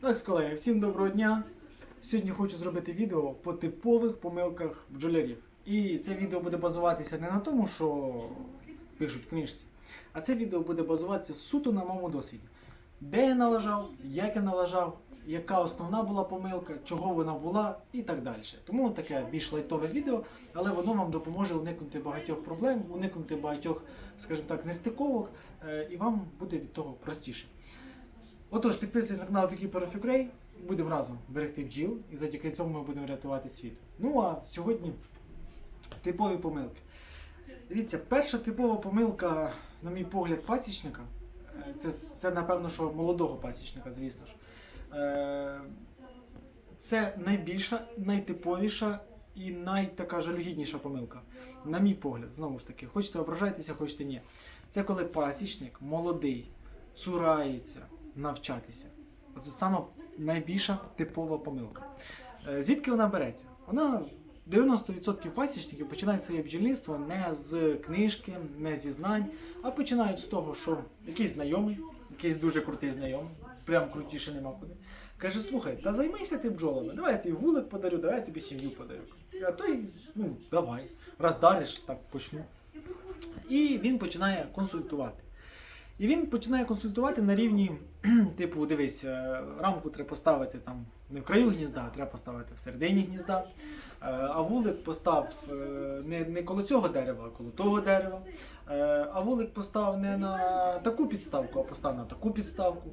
Так, колеги, всім доброго дня. Сьогодні хочу зробити відео по типових помилках бджолярів. І це відео буде базуватися не на тому, що пишуть книжці, а це відео буде базуватися суто на моєму досвіді. Де я налажав, як я налажав, яка основна була помилка, чого вона була і так далі. Тому таке більш лайтове відео, але воно вам допоможе уникнути багатьох проблем, уникнути багатьох, скажімо так, нестиковок, е, і вам буде від того простіше. Отож, підписуйтесь на канал Beekeeper of будемо разом берегти бджіл і завдяки цьому ми будемо рятувати світ. Ну а сьогодні типові помилки. Дивіться, перша типова помилка, на мій погляд, пасічника. Це, це напевно, що молодого пасічника, звісно ж. Е, Це найбільша, найтиповіша і найтака жалюгідніша помилка. На мій погляд, знову ж таки, хочете ображайтеся, хочете ні. Це коли пасічник молодий, цурається навчатися. Це саме найбільша типова помилка. Е, Звідки вона береться? Вона 90% пасічників починають своє бджільництво не з книжки, не зі знань, а починають з того, що якийсь знайомий, якийсь дуже крутий знайомий, прям крутіше нема куди. Каже, слухай, та займайся ти бджолами, давай я тобі вулик подарю, давай я тобі сім'ю подарю. А той, ну, давай, раз дариш, так почну. І він починає консультувати. І він починає консультувати на рівні, типу, дивись, е, рамку треба поставити там не в краю гнізда, а треба поставити в середині гнізда. Е, А вулик постав е, не, не коло цього дерева, а коло того дерева. А вулик постав не на таку підставку, а постав на таку підставку.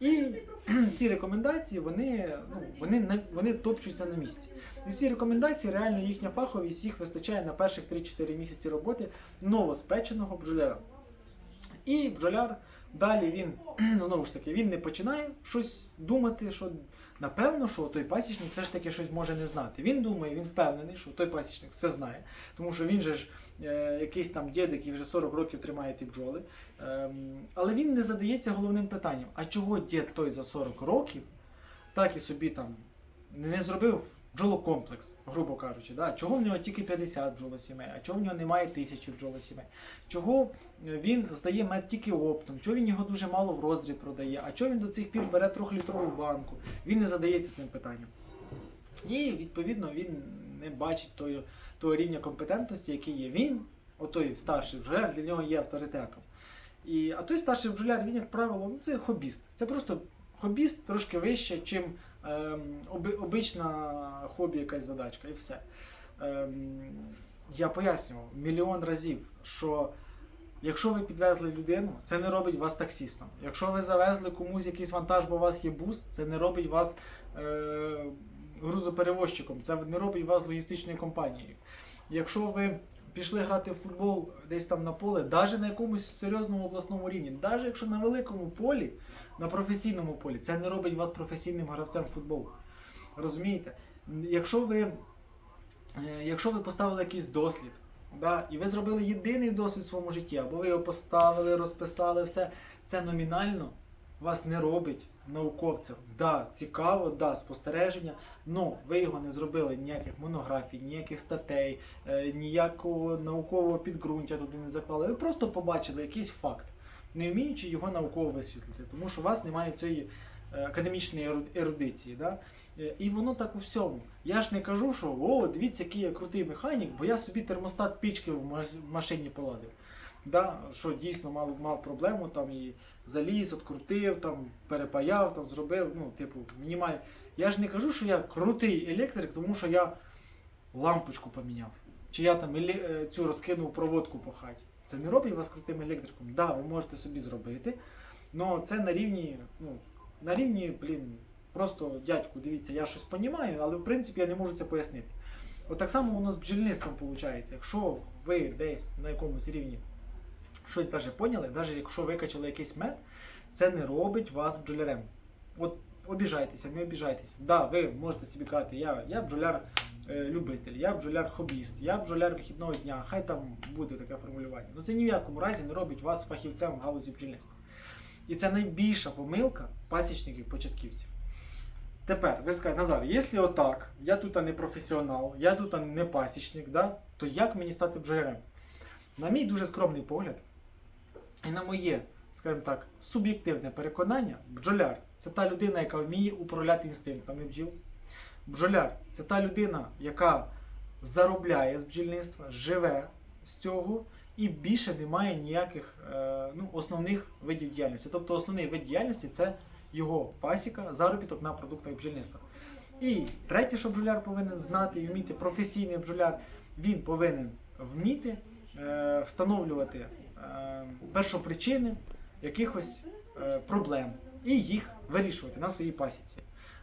І ці рекомендації вони, ну, вони, вони топчуться на місці. І ці рекомендації реально їхня фаховість їх вистачає на перших 3-4 місяці роботи новоспеченого бджоляра. І бджоляр далі він знову ж таки він не починає щось думати, що напевно, що той пасічник все ж таки щось може не знати. Він думає, він впевнений, що той пасічник все знає, тому що він же ж е, якийсь там дід, який вже 40 років тримає ті бджоли. Ем, але він не задається головним питанням: а чого дід той за 40 років так і собі там не зробив бджолокомплекс, грубо кажучи, да? чого в нього тільки 50 бджолосімей, а чого в нього немає тисячі бджолосімей? Чого він здає мед тільки оптом, чого він його дуже мало в роздріб продає, а чого він до цих пір бере трьохлітрову банку? Він не задається цим питанням. І відповідно він не бачить того, того рівня компетентності, який є. Він, отой старший бджоляр, для нього є авторитетом. І, а той старший бджоляр, він, як правило, ну, це хобіст. Це просто хобіст трошки вище, чим оби, обична хобі якась задачка, і все. Ем, я пояснював мільйон разів, що якщо ви підвезли людину, це не робить вас таксістом. Якщо ви завезли комусь якийсь вантаж, бо у вас є бус, це не робить вас е, грузоперевозчиком, це не робить вас логістичною компанією. Якщо ви пішли грати в футбол десь там на поле, навіть на якомусь серйозному обласному рівні, навіть якщо на великому полі, на професійному полі, це не робить вас професійним гравцем футболу. Розумієте? Якщо ви, е, якщо ви поставили якийсь дослід, да, і ви зробили єдиний досвід в своєму житті, або ви його поставили, розписали, все, це номінально вас не робить науковцем. Да, цікаво, да, спостереження, але ви його не зробили ніяких монографій, ніяких статей, е, ніякого наукового підґрунтя туди не заклали. Ви просто побачили якийсь факт, не вміючи його науково висвітлити, тому що у вас немає цієї е, академічної ерудиції. Да? Е, І воно так у всьому. Я ж не кажу, що о, дивіться, який я крутий механік, бо я собі термостат пічки в машині поладив. Да, що дійсно мав, мав проблему, там і заліз, открутив, там, перепаяв, там, зробив, ну, типу, мінімально. Я ж не кажу, що я крутий електрик, тому що я лампочку поміняв. Чи я там е, цю розкинув проводку по хаті. Це не робить вас крутим електриком. Да, ви можете собі зробити, але це на рівні, ну, на рівні, блін, просто дядьку, дивіться, я щось понімаю, але в принципі я не можу це пояснити. От так само воно з бджільництвом виходить. Якщо ви десь на якомусь рівні щось даже поняли, навіть якщо викачали якийсь мед, це не робить вас бджолярем. От обіжайтеся, не обіжайтеся. Да, ви можете собі казати, я, я бджоляр любитель, я бджоляр хобіст, я бджоляр вихідного дня, хай там буде таке формулювання. Ну це ні в якому разі не робить вас фахівцем в галузі бджільництва. І це найбільша помилка пасічників-початківців. Тепер, ви скажете, Назар, якщо отак, я тут не професіонал, я тут не пасічник, да, то як мені стати бджолярем? На мій дуже скромний погляд, і на моє, скажімо так, суб'єктивне переконання, бджоляр це та людина, яка вміє управляти інстинктами бджіл. Бджоляр це та людина, яка заробляє з бджільництва, живе з цього і більше немає ніяких е, ну, основних видів діяльності. Тобто основний вид діяльності це його пасіка, заробіток на продуктах бджільництва. І третє, що бджоляр повинен знати і вміти, професійний бджоляр, він повинен вміти е, встановлювати е, першопричини якихось проблем і їх вирішувати на своїй пасіці.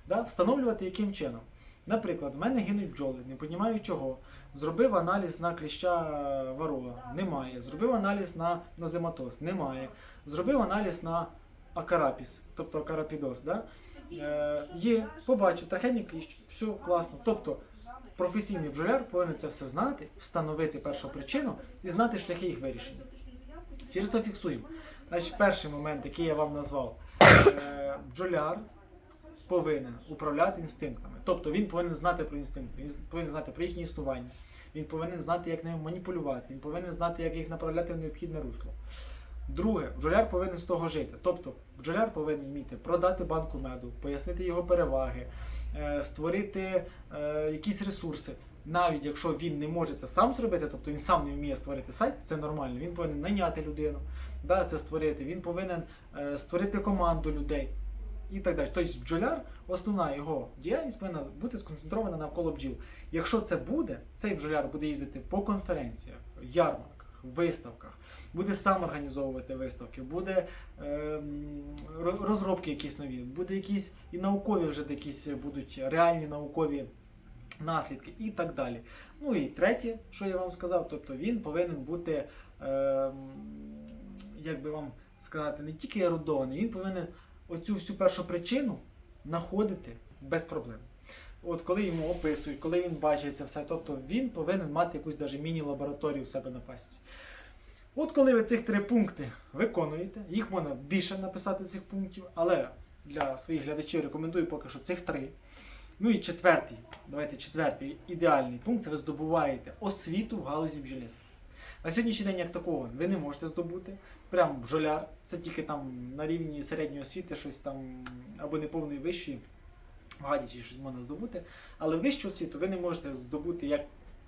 Да? Встановлювати яким чином. Наприклад, в мене гинуть бджоли, не розумію чого. Зробив аналіз на кліща варова, немає. Зробив аналіз на нозематоз, немає. Зробив аналіз на акарапіс, тобто акарапідоз. Да? Е, є, побачив, трахельний кліщ, все класно. Тобто професійний бджоляр повинен це все знати, встановити першу причину і знати шляхи їх вирішення. Через то фіксуємо. Значить, перший момент, який я вам назвав, е, бджоляр повинен управляти інстинктами. Тобто він повинен знати про інстинкти, він повинен знати про їхнє існування, він повинен знати, як ними маніпулювати, він повинен знати, як їх направляти в необхідне русло. Друге, бджоляр повинен з того жити. Тобто бджоляр повинен вміти продати банку меду, пояснити його переваги, е, створити е, якісь ресурси. Навіть якщо він не може це сам зробити, тобто він сам не вміє створити сайт, це нормально. Він повинен найняти людину, да, це створити. Він повинен е, створити команду людей і так далі. Тобто бджоляр, основна його діяльність повинна бути сконцентрована навколо бджіл. Якщо це буде, цей бджоляр буде їздити по конференціях, ярмарках, виставках, буде сам організовувати виставки, буде ро- розробки якісь нові, буде якісь і наукові вже якісь будуть реальні наукові наслідки і так далі. Ну і третє, що я вам сказав, тобто він повинен бути, ем, як би вам сказати, не тільки ерудований, він повинен оцю всю першу причину знаходити без проблем. От коли йому описують, коли він бачить це все, тобто він повинен мати якусь даже міні-лабораторію в себе на пасіці. От коли ви цих три пункти виконуєте, їх можна більше написати цих пунктів, але для своїх глядачів рекомендую поки що цих три. Ну і четвертий, давайте четвертий ідеальний пункт це ви здобуваєте освіту в галузі бджільництва. На сьогоднішній день як такого ви не можете здобути. Прям бджоляр, це тільки там на рівні середньої освіти, щось там або неповної вищої, в гадячі щось можна здобути. Але вищу освіту ви не можете здобути як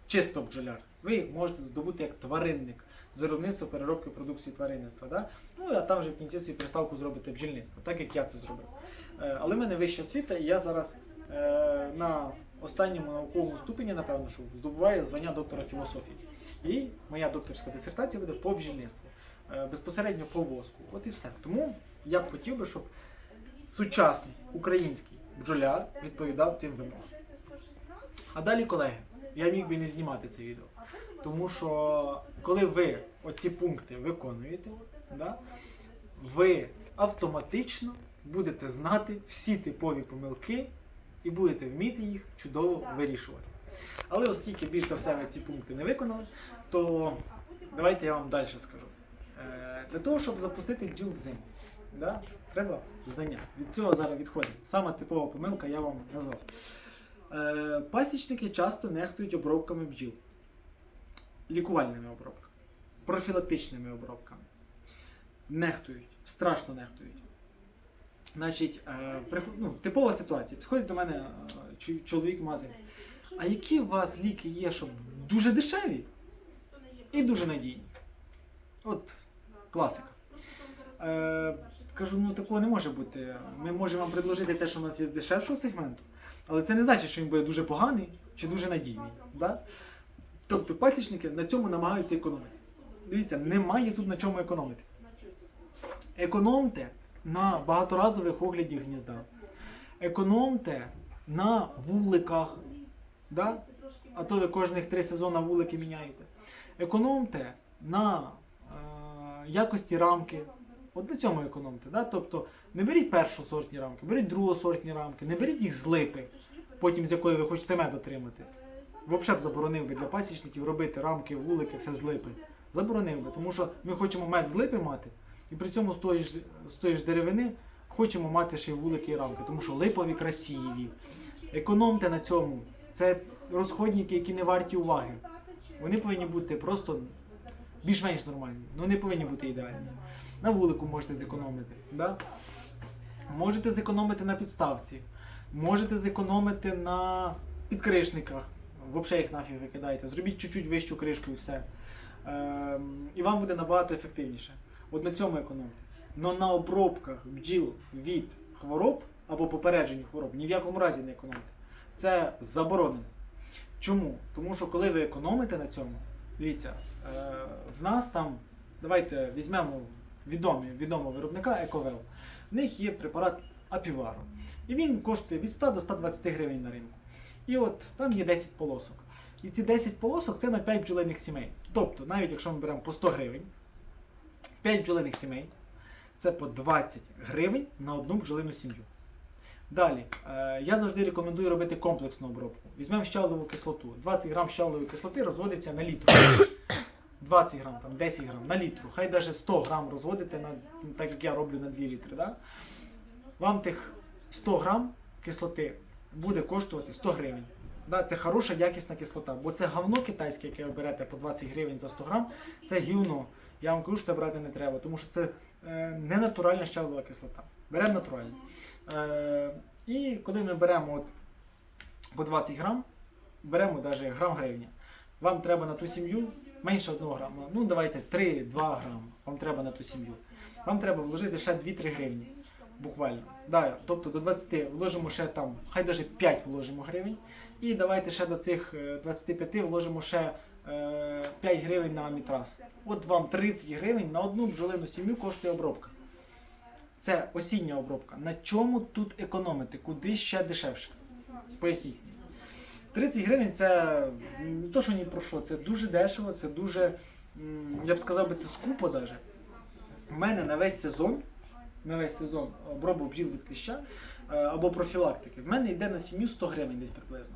чисто бджоляр. Ви можете здобути як тваринник з виробництва переробки продукції тваринництва. Да? Ну а там вже в кінці свою приставку зробите бджільництво, так як я це зробив. Е, Але в мене вища освіта, і я зараз е, на останньому науковому ступені, напевно, що здобуваю звання доктора філософії. І моя докторська дисертація буде по бджільництву, безпосередньо по воску. От і все. Тому я б хотів би, щоб сучасний український бджоляр відповідав цим вимогам. А далі, колеги, я міг би не знімати це відео. Тому що коли ви оці пункти виконуєте, да, ви автоматично будете знати всі типові помилки і будете вміти їх чудово вирішувати. Але оскільки більш за все ви ці пункти не виконали, то давайте я вам далі скажу. Е, Для того, щоб запустити бджіл в зиму, да, треба знання. Від цього зараз відходимо. Сама типова помилка я вам назвав. Е, Пасічники часто нехтують обробками бджіл, лікувальними обробками, профілактичними обробками. Нехтують, страшно нехтують. Значить, е, ну, типова ситуація. Підходить до мене чоловік в. А які у вас ліки є, щоб дуже дешеві і дуже надійні? От класика. Е, кажу, ну такого не може бути. Ми можемо вам предложити те, що у нас є з дешевшого сегменту, але це не значить, що він буде дуже поганий чи дуже надійний. Да? Тобто пасічники на цьому намагаються економити. Дивіться, немає тут на чому економити. Економте на багаторазових огляді гнізда. Економте на вуликах. Да? А то ви кожних три сезони вулики міняєте. Економте на якості рамки. От на цьому економте. Да? Тобто не беріть першосортні рамки, беріть другосортні рамки, не беріть їх з липи, потім з якої ви хочете мед отримати. Взагалі б заборонив би для пасічників робити рамки, вулики, все з липи. Заборонив би, тому що ми хочемо мед з липи мати, і при цьому з тої ж, деревини хочемо мати ще й вулики і рамки, тому що липові красиві. Економте на цьому. Це розходники, які не варті уваги. Вони повинні бути просто більш-менш нормальні, але не повинні бути ідеальні. На вулику можете зекономити. Да? Можете зекономити на підставці, можете зекономити на підкришниках. Взагалі їх нафіг викидаєте. Зробіть чуть-чуть вищу кришку і все. Ем, і вам буде набагато ефективніше. От на цьому економте. Но на обробках бджіл від хвороб або попередженню хвороб ні в якому разі не економте. Це заборонено. Чому? Тому що коли ви економите на цьому, дивіться, е, в нас там, давайте візьмемо відомі, відомого виробника Ековел. В них є препарат Апіваро. І він коштує від 100 до 120 гривень на ринку. І от там є 10 полосок. І ці 10 полосок це на 5 бджолиних сімей. Тобто, навіть якщо ми беремо по 100 гривень, 5 бджолиних сімей це по 20 гривень на одну бджолину сім'ю. Далі, е, я завжди рекомендую робити комплексну обробку. Візьмемо щавлеву кислоту. 20 грам щавлевої кислоти розводиться на літру. 20 грам, там, 10 грам на літру. Хай навіть 100 грам розводите, на, так як я роблю на 2 літри. Да? Вам тих 100 грам кислоти буде коштувати 100 гривень. Да, це хороша якісна кислота, бо це говно китайське, яке ви берете по 20 гривень за 100 грам, це гівно. Я вам кажу, що це брати не треба, тому що це е, не натуральна щавлова кислота. Беремо натуральну. Е, і коли ми беремо от по 20 грам, беремо навіть грам гривня. Вам треба на ту сім'ю менше 1 грама. Ну давайте 3-2 грама. Вам треба на ту сім'ю. Вам треба вложити ще 2-3 гривні. Буквально. Да, тобто до 20 вложимо ще там, хай навіть 5 вложимо гривень. І давайте ще до цих е, 25 вложимо ще е, 5 гривень на амітраз. От вам 30 гривень на одну бджолину сім'ю коштує обробка. Це осіння обробка. На чому тут економити? Куди ще дешевше? Поясніть. 30 гривень це не то, що ні про що, це дуже дешево, це дуже, я б сказав би, це скупо навіть. У мене на весь сезон, на весь сезон обробу бджіл від кліща е, або профілактики, в мене йде на сім'ю 100 гривень десь приблизно.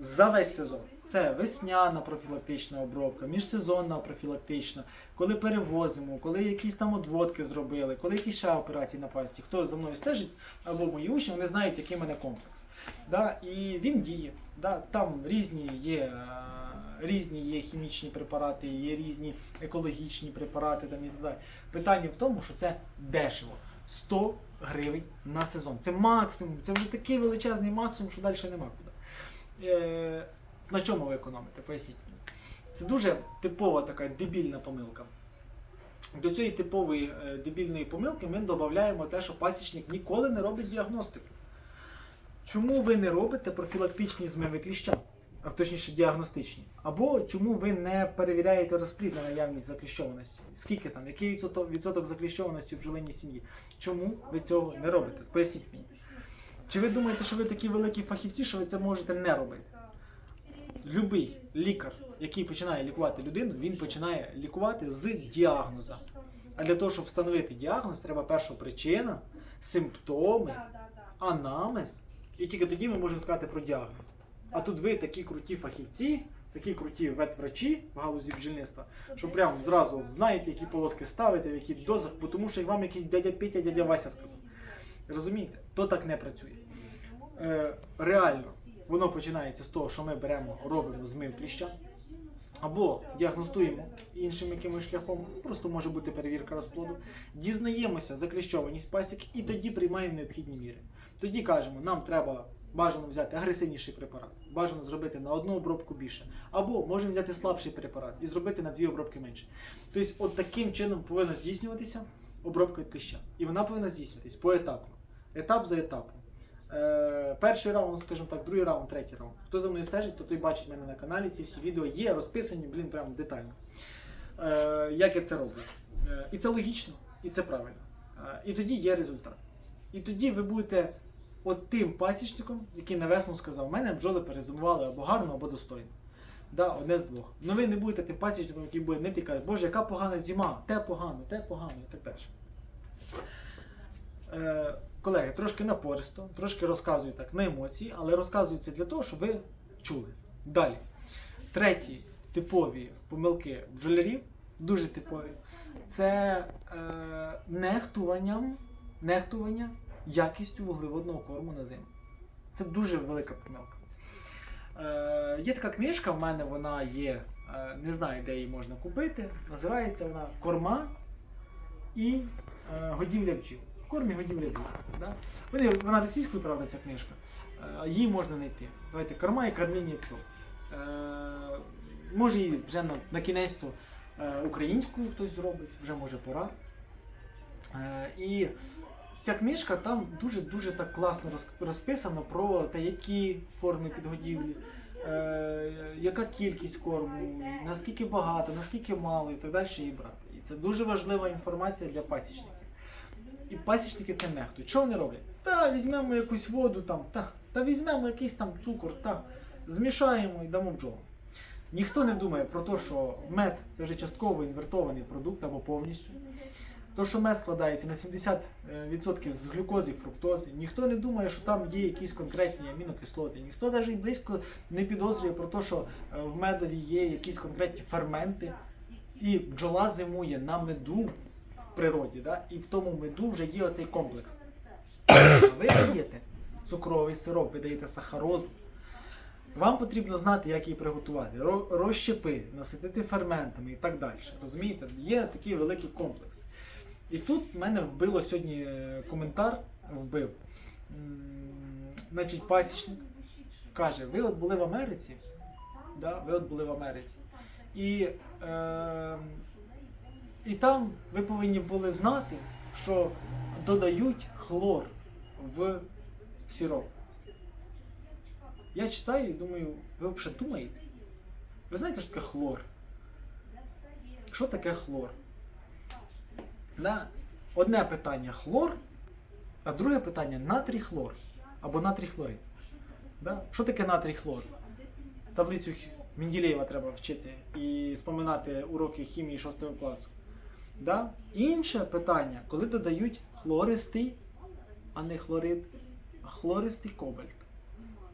За весь сезон. Це весняна профілактична обробка, міжсезонна профілактична, коли перевозимо, коли якісь там одводки зробили, коли якісь ще операції на пасті. Хто за мною стежить, або мої учні, вони знають, який в мене комплекс. Да? І він діє. Да? Там різні є, е, різні є хімічні препарати, є різні екологічні препарати там, і так далі. Питання в тому, що це дешево. 100 гривень на сезон. Це максимум, це вже такий величезний максимум, що далі нема. Е, на чому ви економите? Поясніть мені. Це дуже типова така дебільна помилка. До цієї типової е, дебільної помилки ми додаємо те, що пасічник ніколи не робить діагностику. Чому ви не робите профілактичні змиви кліща, а точніше діагностичні? Або чому ви не перевіряєте розплід на наявність закліщованості? Скільки там, який відсоток, закліщованості в бджолиній сім'ї? Чому ви цього не робите? Поясніть мені. Чи ви думаєте, що ви такі великі фахівці, що ви це можете не робити? Любий лікар, який починає лікувати людину, він починає лікувати з діагноза. А для того, щоб встановити діагноз, треба перша причина, симптоми, анамнез, і тільки тоді ми можемо сказати про діагноз. А тут ви такі круті фахівці, такі круті ветврачі в галузі бджільництва, що прям зразу знаєте, які полоски ставити, в які дозах, тому що вам якийсь дядя Петя, дядя Вася сказав. Розумієте? То так не працює. Е, реально, воно починається з того, що ми беремо, робимо змив кліща, або діагностуємо іншим якимось шляхом, просто може бути перевірка розплоду, дізнаємося закліщованість пасік і тоді приймаємо необхідні міри. Тоді кажемо, нам треба бажано взяти агресивніший препарат, бажано зробити на одну обробку більше, або можемо взяти слабший препарат і зробити на дві обробки менше. Тобто, от таким чином повинна здійснюватися обробка від кліща. І вона повинна здійснюватись поетапно, етап за етапом. Е, перший раунд, скажімо так, другий раунд, третій раунд. Хто за мною стежить, то той бачить мене на каналі. Ці всі відео є розписані, блін, прям детально. Е, як я це роблю. Е, і це логічно, і це правильно. Е, і тоді є результат. І тоді ви будете от тим пасічником, який на весну сказав, мене бджоли перезимували або гарно, або достойно. Да, одне з двох. Ну ви не будете тим пасічником, який буде нити і каже, Боже, яка погана зима, те погано, те погано і так далі. Е, колеги, трошки напористо, трошки розказую так на емоції, але розказую це для того, щоб ви чули. Далі. Треті типові помилки бджолярів, дуже типові, це е, нехтуванням, нехтування якістю вуглеводного корму на зиму. Це дуже велика помилка. Е, є така книжка, в мене вона є, е, не знаю, де її можна купити. Називається вона Корма і е, годівля бджіл. Корм і годівля дві. Да? Вона російською, правда, ця книжка. Е, Її можна знайти. Давайте корма і кормління пчол. Е, може і вже на, на кінець то е, українською хтось зробить, вже може пора. І ця книжка там дуже-дуже так класно розписано про те, які форми підгодівлі, яка кількість корму, наскільки багато, наскільки мало і так далі її брати. І це дуже важлива інформація для пасічників. І пасічники це нехтують. Що вони роблять? Та візьмемо якусь воду там, та, та візьмемо якийсь там цукор, та змішаємо і дамо бджолам. Ніхто не думає про те, що мед це вже частково інвертований продукт або повністю. То, що мед складається на 70% з глюкози фруктози, ніхто не думає, що там є якісь конкретні амінокислоти. Ніхто навіть близько не підозрює про те, що е, в медові є якісь конкретні ферменти. І бджола зимує на меду природі, да? і в тому меду вже є оцей комплекс. Ви даєте цукровий сироп, ви даєте сахарозу. Вам потрібно знати, як її приготувати, ро- розщепити, наситити ферментами і так далі. Розумієте? Є такий великий комплекс. І тут мене вбило сьогодні е, коментар, вбив. Значить, пасічник каже: ви от були в Америці, да? ви от були в Америці. І, е, і там ви повинні були знати, що додають хлор в сироп. Я читаю і думаю, ви взагалі думаєте? Ви знаєте, що таке хлор? Що таке хлор? Да? Одне питання хлор, а друге питання натрій хлор або натрій хлорид. Да? Що таке натрій хлор? Таблицю Менделєєва треба вчити і споминати уроки хімії 6 класу. Да? Інше питання, коли додають хлористий, а не хлорид, а хлористий кобальт.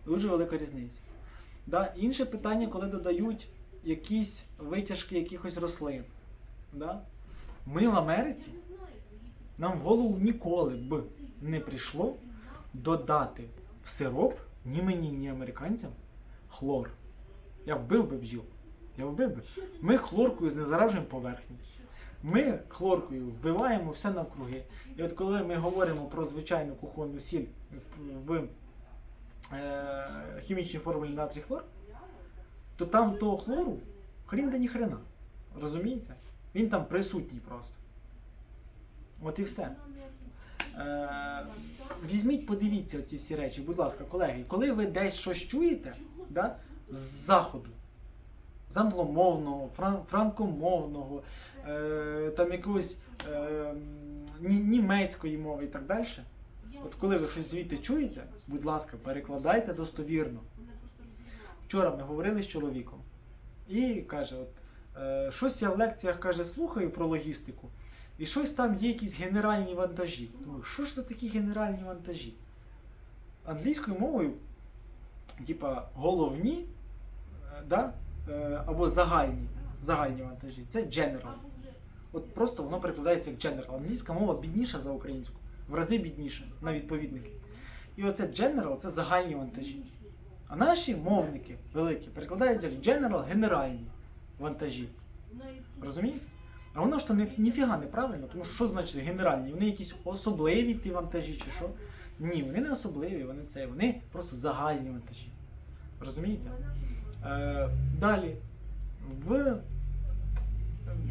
Дуже велика різниця. Да? Інше питання, коли додають якісь витяжки якихось рослин. Да? Ми в Америці, нам в голову ніколи б не прийшло додати в сироп ні мені, ні американцям хлор. Я вбив би бджіл. Я вбив би. Ми хлоркою знезаражуємо поверхню. Ми хлоркою вбиваємо все навкруги. І от коли ми говоримо про звичайну кухонну сіль в, е, хімічній формулі натрій хлор, то там того хлору хрін да ні хрена. Розумієте? Він там присутній просто. От і все. Е, візьміть, подивіться ці всі речі, будь ласка, колеги, коли ви десь щось чуєте да, з заходу, з англомовного, фран- франкомовного, е, там якогось е, німецької мови і так далі. От коли ви щось звідти чуєте, будь ласка, перекладайте достовірно. Вчора ми говорили з чоловіком і каже, от, е, щось я в лекціях каже, слухаю про логістику, і щось там є якісь генеральні вантажі. Думаю, що ж за такі генеральні вантажі? Англійською мовою, типа головні е, да? Е, або загальні, загальні вантажі. Це general. От просто воно перекладається як general. Англійська мова бідніша за українську, в рази бідніша на відповідники. І оце general це загальні вантажі. А наші мовники великі перекладаються як general генеральні вантажі. Розумієте? А воно ж то ніфіга неправильно, тому що що значить генеральні? Вони якісь особливі ті вантажі чи що? Ні, вони не особливі, вони це, вони просто загальні вантажі. Розумієте? Е, далі. В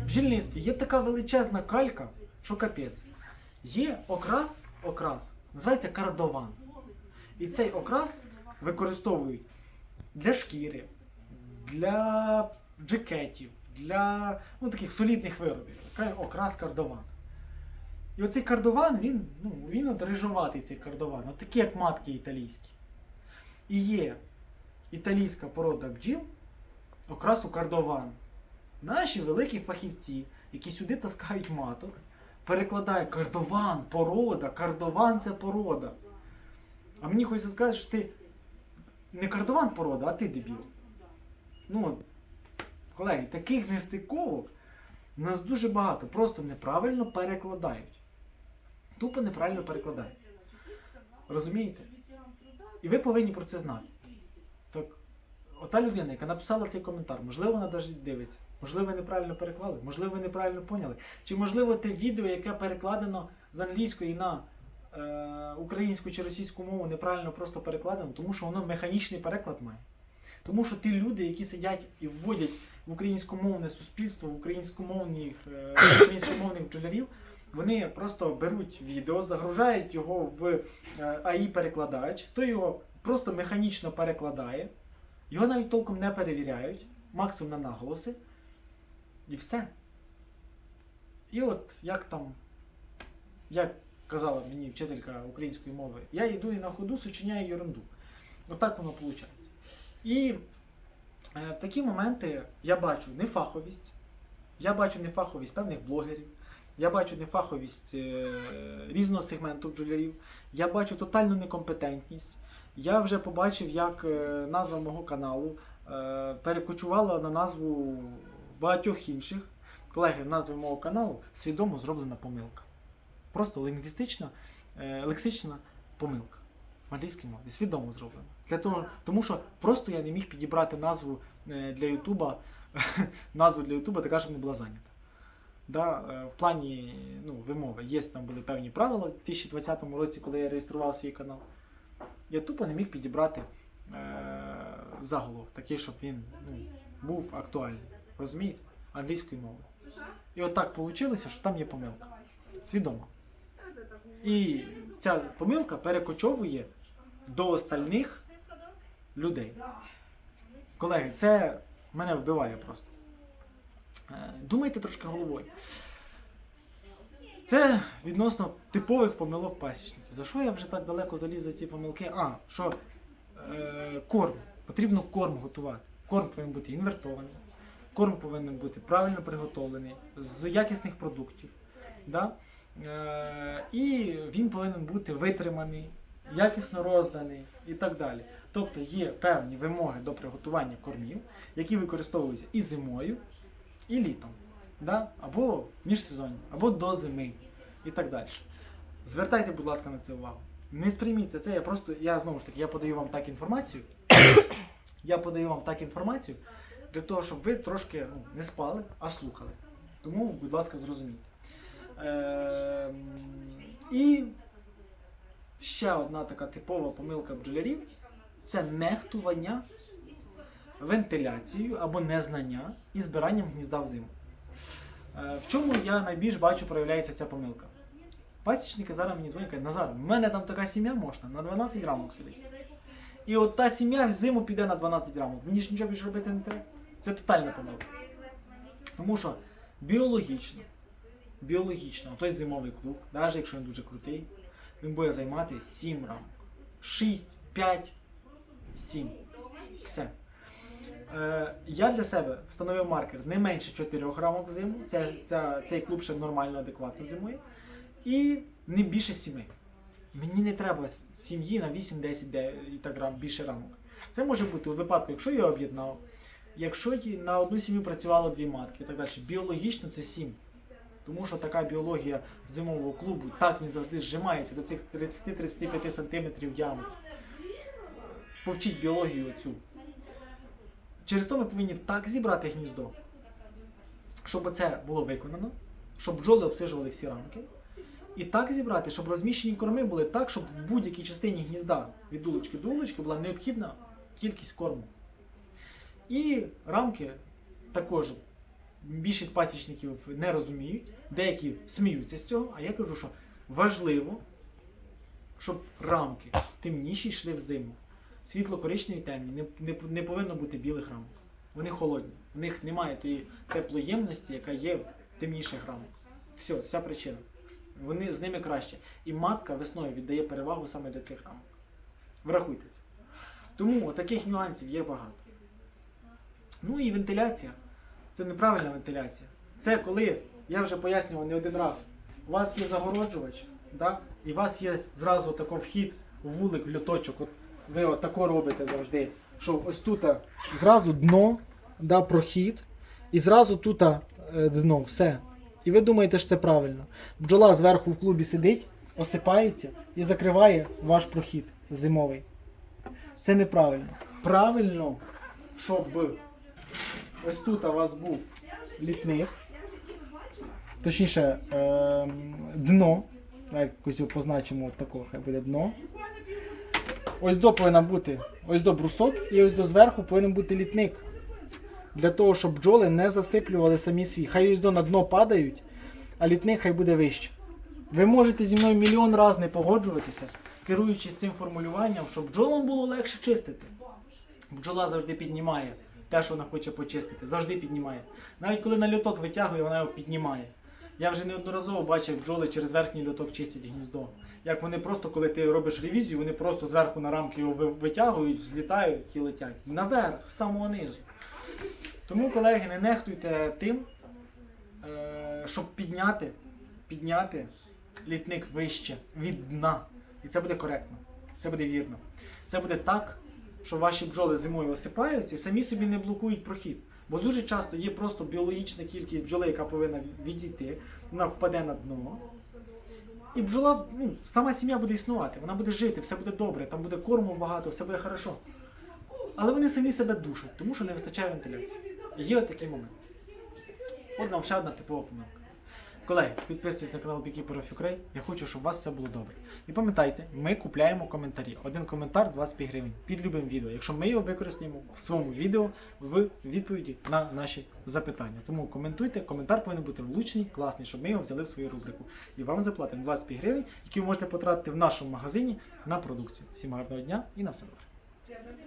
бджільництві є така величезна калька, що капець. Є окрас, окрас, називається кардован. І цей окрас використовують для шкіри, для джекетів, для ну, таких солідних виробів. Така Окрас кардован. І оцей кардован, він, ну, він от рижуватий цей кардован, от такі як матки італійські. І є італійська порода бджіл, окрасу кардован. Наші великі фахівці, які сюди таскають маток, перекладають кардован, порода, кардован це порода. А мені хочеться сказати, що ти не кардован порода, а ти дебіл. Ну, колеги, таких нестиковок у нас дуже багато. Просто неправильно перекладають. Тупо неправильно перекладають. Розумієте? І ви повинні про це знати. Ота людина, яка написала цей коментар, можливо, вона навіть дивиться, можливо, ви неправильно переклали, можливо, ви неправильно поняли. Чи можливо те відео, яке перекладено з англійської на е, українську чи російську мову неправильно просто перекладено, тому що воно механічний переклад має. Тому що ті люди, які сидять і вводять в українськомовне суспільство, в українськомовних, е, українськомовних бджолярів, вони просто беруть відео, загружають його в е, АІ-перекладач, той його просто механічно перекладає, його навіть толком не перевіряють, максимум на наголоси, і все. І от як там, як казала мені вчителька української мови, я йду і на ходу сочиняю ерунду. Отак воно виходить. І е, в такі моменти я бачу нефаховість, я бачу нефаховість певних блогерів, я бачу нефаховість е, різного сегменту бджолярів, я бачу тотальну некомпетентність. Я вже побачив, як е, назва мого каналу е, перекочувала на назву багатьох інших. Колеги, в назві мого каналу свідомо зроблена помилка. Просто лінгвістична, е, лексична помилка в англійській мові. Свідомо зроблена. Для того, тому що просто я не міг підібрати назву для Ютуба, назву для Ютуба, така, щоб не була зайнята. Да, в плані ну, вимови. Є там були певні правила в 2020 році, коли я реєстрував свій канал. Я тупо не міг підібрати е, заголовок, такий, щоб він ну, був актуальний. Розумієте? Англійською мовою. І от так вийшло, що там є помилка. Свідомо. І ця помилка перекочовує до остальних людей. Колеги, це мене вбиває просто. Е, Думайте трошки головою. Це відносно типових помилок пасічників. За що я вже так далеко заліз за ці помилки? А, що е, корм. Потрібно корм готувати. Корм повинен бути інвертований, корм повинен бути правильно приготовлений, з якісних продуктів. Да? Е, і він повинен бути витриманий, якісно розданий і так далі. Тобто є певні вимоги до приготування кормів, які використовуються і зимою, і літом. Да? Або міжсезоння, або до зими і так далі. Звертайте, будь ласка, на це увагу. Не сприйміться це, я просто, я знову ж таки, я подаю вам так інформацію. я подаю вам так інформацію для того, щоб ви трошки ну, не спали, а слухали. Тому, будь ласка, зрозумійте. Ем, і ще одна така типова помилка бджолярів це нехтування вентиляцією або незнання і збиранням гнізда взиму. Е, В чому я найбільш бачу проявляється ця помилка? Пасічники зараз мені дзвонять, кажуть, Назар, в мене там така сім'я можна, на 12 рамок сидить. І от та сім'я взиму піде на 12 рамок. Мені ж нічого більше робити не треба. Це тотальна помилка. Тому що біологічно, біологічно, той зимовий клуб, навіть якщо він дуже крутий, він буде займати 7 рамок. 6, 5, 7. Все. Е, я для себе встановив маркер не менше 4 рамок в зиму. Ця, ця, цей клуб ще нормально, адекватно зимує. І не більше 7. Мені не треба сім'ї на 8, 10 де- і так рам, більше рамок. Це може бути у випадку, якщо я об'єднав, якщо на одну сім'ю працювало дві матки і так далі. Біологічно це 7. Тому що така біологія зимового клубу, так він завжди зжимається до цих 30-35 см ями. Повчіть біологію цю. Через то ми повинні так зібрати гніздо, щоб це було виконано, щоб бджоли обсижували всі рамки. І так зібрати, щоб розміщені корми були так, щоб в будь-якій частині гнізда від дулочки до дулочки була необхідна кількість корму. І рамки також більшість пасічників не розуміють, деякі сміються з цього, а я кажу, що важливо, щоб рамки темніші йшли в зиму. Світло-коричневі темні, не, не, не повинно бути білих рамок. Вони холодні. В них немає тієї теплоємності, яка є в темніших рамок. Все, вся причина. Вони з ними краще. І матка весною віддає перевагу саме для цих рамок. Врахуйте. Тому таких нюансів є багато. Ну і вентиляція. Це неправильна вентиляція. Це коли, я вже пояснював не один раз, у вас є загороджувач, да? і у вас є зразу тако вхід в вулик, в льоточок. Ви отако робите завжди. Що ось тут а, зразу дно, да, прохід, і зразу тут е, дно, все. І ви думаєте, що це правильно. Бджола зверху в клубі сидить, осипається і закриває ваш прохід зимовий. Це неправильно. Правильно, щоб ось тут у вас був літник, точніше, е, дно, якось його позначимо от такого, хай буде дно. Ось до повинна бути ось до брусок, і ось до зверху повинен бути літник. Для того, щоб бджоли не засиплювали самі свій. Хай ось до на дно падають, а літник хай буде вище. Ви можете зі мною мільйон разів не погоджуватися, керуючись цим формулюванням, щоб бджолам було легше чистити. Бджола завжди піднімає те, що вона хоче почистити. Завжди піднімає. Навіть коли на льоток витягує, вона його піднімає. Я вже неодноразово бачив, бджоли через верхній льоток чистять гніздо. Як вони просто, коли ти робиш ревізію, вони просто зверху на рамки його витягують, взлітають і летять. Наверх, з самого низу. Тому, колеги, не нехтуйте тим, е, щоб підняти, підняти літник вище від дна. І це буде коректно. Це буде вірно. Це буде так, що ваші бджоли зимою осипаються і самі собі не блокують прохід. Бо дуже часто є просто біологічна кількість бджоли, яка повинна відійти, вона впаде на дно. І бджола, ну, сама сім'я буде існувати, вона буде жити, все буде добре, там буде корму багато, все буде хорошо. Але вони самі себе душать, тому що не вистачає вентиляції. Є от такий момент. От нам ще одна типова помилка. Колеги, підписуйтесь на канал Beekeeper Ukraine. Я хочу, щоб у вас все було добре. І пам'ятайте, ми купляємо коментарі. Один коментар 25 гривень під любим відео. Якщо ми його використаємо в своєму відео в відповіді на наші запитання. Тому коментуйте, коментар повинен бути влучний, класний, щоб ми його взяли в свою рубрику. І вам заплатимо 25 гривень, які ви можете потратити в нашому магазині на продукцію. Всім гарного дня і на все добре.